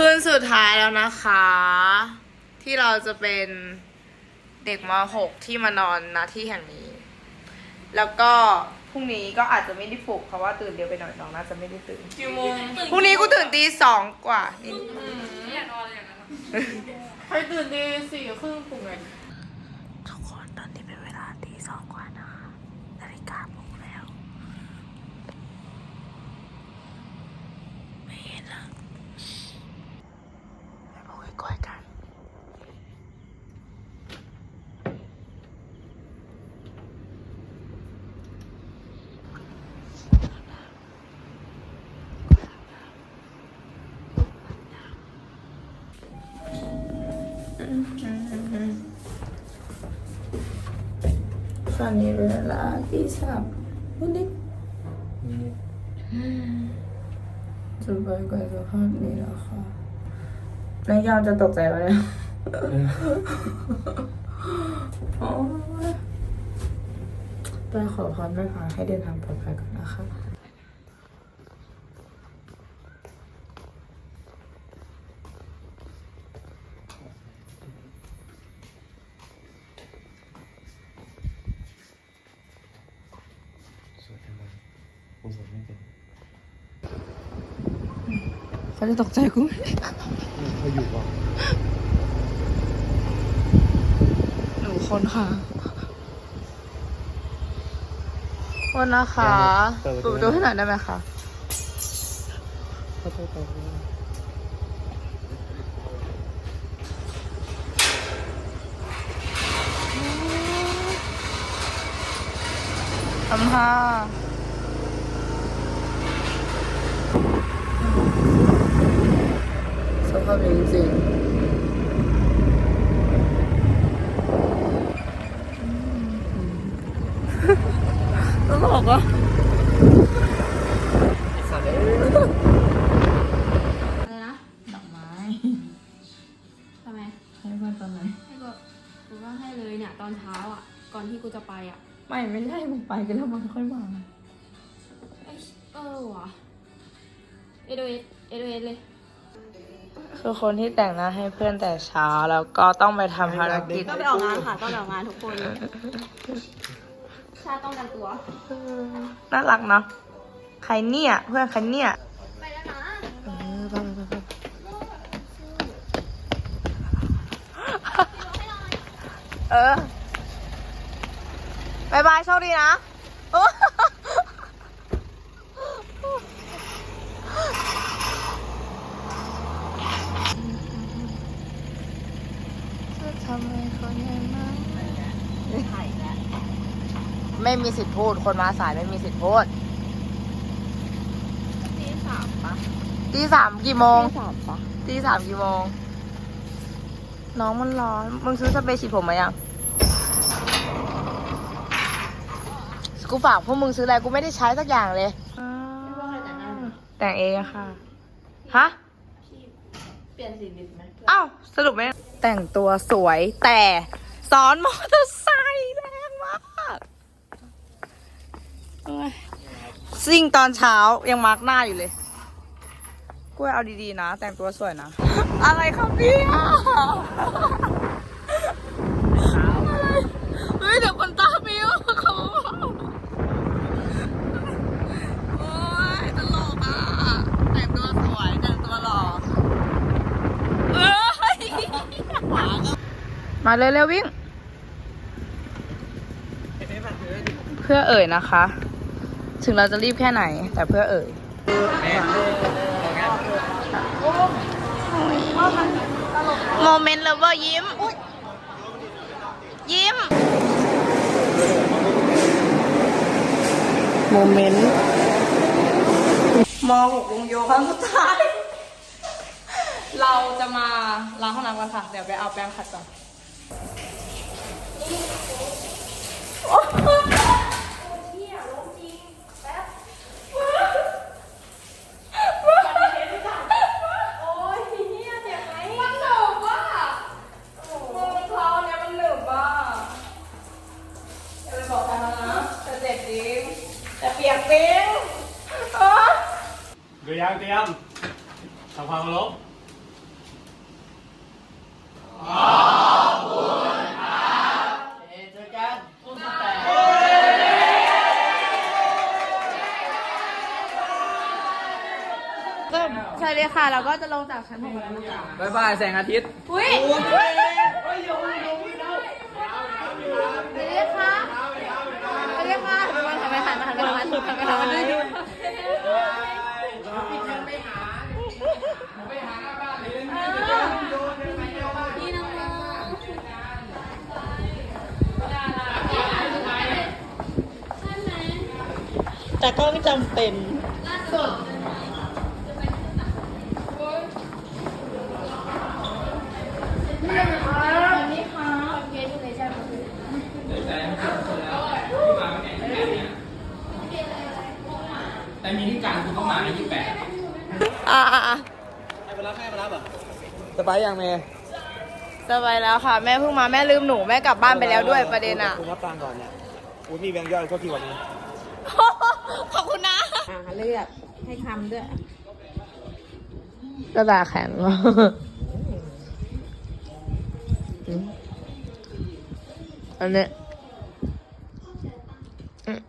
คืนสุดท้ายแล้วนะคะ ที่เราจะเป็นเด็กม .6 ที่มานอนณที่แห่งนี้ แล้วก็พรุ่งนี้ก็อาจจะไม่ได้ปลุกเพราะว่าตื่นเร็วไปหน่อยน้องน่าจะไม่ได้ตื่นกี่โมงพรุ่งนี้กูตื่นตีสองกว่านิด อยากนอนอย่างนั้นใครตื่นตีสี่ครึ่งปลุกไง ทุกคนตอนนี้เป็นเวลาตีสองกว่านะคะนาฬิกาปลุกแล้ว ไม่เห็นละไปบอกให้ก้อยกัน ตอนนี้เวลาที่สามนิดจะไปกับสภาพนี้ล้วค่ะนายยามจะตกใจไหมเนี่ยโอ๊ยไปขอพรแม่พาให้เดินทางปลอดภัยก่อนนะคะ สวดทำไม กูสวดไม่เป็นเขาจะตกใจกูเขาอยู่ว่ะหนูคนค่ะคนนะคะเปิดประตูให้หน่อยได้ไหมคะเขาโทษไปทำค่ะ สภาพจริงๆตลกอะอะไรนะดอกไม้ทำไมให้เพื่อนตอนไหนให้ก็กูก็ให้เลยเนี่ยตอนเช้าอะ ก่อนที่กูจะไปอะ ไม่ไม่ได้มึงไปกันแล้วมันค่อยมาเอ้ยเออว่ะเอโดเอสเอโดเอสเลย คือคนที่แต่งหน้าให้เพื่อนแต่เช้าแล้วก็ต้องไปทำภารกิจก็ไปออกงานค่ะต้องไปออกงานทุกคนชาติต้องกันตัวน่ารักเนาะใครเนี่ยเพื่อนใครเนี่ยไปแล้วนะเออไปไปไปเออบายบายโชคดีนะโอ้จะทำให้คนเห็นมั้ง ไม่มีสิทธิ์พูด คนมาสายไม่มีสิทธิ์พูดตีสามปะตีสามกี่โมงตีสามปะตีสามกี่โมง น้องมันร้อน มึงซื้อสเปรย์ฉีดผมมายังกูฝากพวกมึงซื้ออะไรกูไม่ได้ใช้สักอย่างเลยไม่ว่าใครแต่งหน้าแต่งเองอะค่ะ ฮะเปลี่ ยนสีลิปไหมอ้าว สรุปไหมแต่งตัวสวยแต่ซ้อนมอเตอร์ไซค์แรงมากซิ่งตอนเช้ายังมาร์กหน้าอยู่เลยกล้วยเอาดีๆนะ แต่งตัวสวยนะ อะไรครับเนี่ยอะไรเฮ้ยเดี๋ยวคนตามิวเขาโอ้ยตลกอะ แต่งตัวสวย แต่งตัวหล่อ เอ้ย มาเลยเร็ววิ่ง เพื่อเอ่ยนะคะ ถึงเราจะรีบแค่ไหน แต่เพื่อเอ่ยโมเมนต์เลเวอร์ยิ้ม ยิ้ม โมเมนต์มองหกวงโยครั้งสุดท้าย เราจะมาล้างห้องน้ำกันค่ะ เดี๋ยวไปเอาแปรงขัดก่อน เท้าเนี้ยมันหนึบอะอย่าไปบอกใครเขานะแต่เจ็บจริงแต่เปียกจริงเออดูยางเตรียมทำความเคารพ ก็ใช่ เลยค่ะ เราก็จะลงจากชั้นหกแล้วนะคะบายบายแสงอาทิตย์ อุ้ยไปเลยค่ะไปเลยค่ะมันทำไมหันมาหันไปทางนั้นทำไมทางนั้นแต่ก็ไม่จำเป็น แต่มีที่การคุณต้องมาในยี่แปดอ่าอ่าอ่าสบายยังเมย์สบายแล้วค่ะ แม่เพิ่งมาแม่ลืมหนูแม่กลับบ้านไปแล้วด้วยประเด็นอะคุณรับตังค์ก่อนเนี่ยอุ้ยมีแบงค์ย่อยก็กี่วันนี้ ขอบคุณนะอ่าเลือกให้ทำด้วยกระดาษแข็งว่ะอันเนี้ยอืม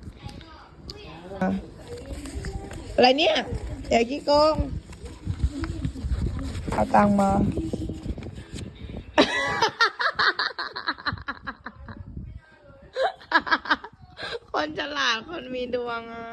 อะ อะไรเนี่ยเดี๋ยากี้โกงเอาตังมา คนฉลาดคนมีดวงอะ